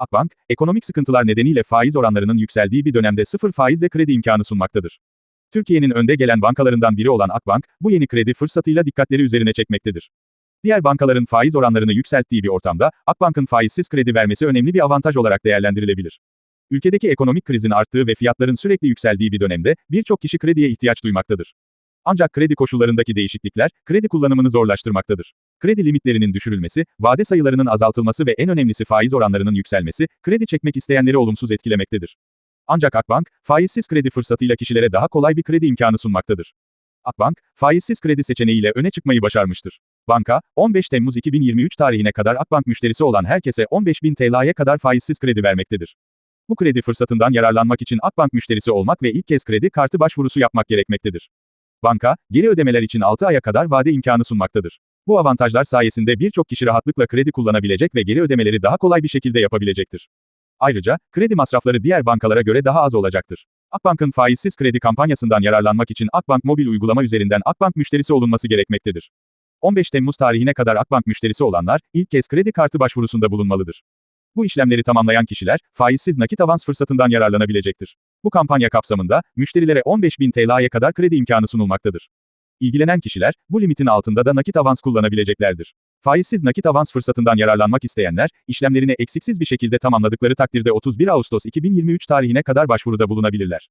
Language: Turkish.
Akbank, ekonomik sıkıntılar nedeniyle faiz oranlarının yükseldiği bir dönemde sıfır faizle kredi imkanı sunmaktadır. Türkiye'nin önde gelen bankalarından biri olan Akbank, bu yeni kredi fırsatıyla dikkatleri üzerine çekmektedir. Diğer bankaların faiz oranlarını yükselttiği bir ortamda, Akbank'ın faizsiz kredi vermesi önemli bir avantaj olarak değerlendirilebilir. Ülkedeki ekonomik krizin arttığı ve fiyatların sürekli yükseldiği bir dönemde, birçok kişi krediye ihtiyaç duymaktadır. Ancak kredi koşullarındaki değişiklikler, kredi kullanımını zorlaştırmaktadır. Kredi limitlerinin düşürülmesi, vade sayılarının azaltılması ve en önemlisi faiz oranlarının yükselmesi, kredi çekmek isteyenleri olumsuz etkilemektedir. Ancak Akbank, faizsiz kredi fırsatıyla kişilere daha kolay bir kredi imkanı sunmaktadır. Akbank, faizsiz kredi seçeneğiyle öne çıkmayı başarmıştır. Banka, 15 Temmuz 2023 tarihine kadar Akbank müşterisi olan herkese 15.000 TL'ye kadar faizsiz kredi vermektedir. Bu kredi fırsatından yararlanmak için Akbank müşterisi olmak ve ilk kez kredi kartı başvurusu yapmak gerekmektedir. Banka, geri ödemeler için 6 aya kadar vade imkanı sunmaktadır. Bu avantajlar sayesinde birçok kişi rahatlıkla kredi kullanabilecek ve geri ödemeleri daha kolay bir şekilde yapabilecektir. Ayrıca, kredi masrafları diğer bankalara göre daha az olacaktır. Akbank'ın faizsiz kredi kampanyasından yararlanmak için Akbank mobil uygulama üzerinden Akbank müşterisi olunması gerekmektedir. 15 Temmuz tarihine kadar Akbank müşterisi olanlar, ilk kez kredi kartı başvurusunda bulunmalıdır. Bu işlemleri tamamlayan kişiler, faizsiz nakit avans fırsatından yararlanabilecektir. Bu kampanya kapsamında, müşterilere 15.000 TL'ye kadar kredi imkanı sunulmaktadır. İlgilenen kişiler, bu limitin altında da nakit avans kullanabileceklerdir. Faizsiz nakit avans fırsatından yararlanmak isteyenler, işlemlerini eksiksiz bir şekilde tamamladıkları takdirde 31 Ağustos 2023 tarihine kadar başvuruda bulunabilirler.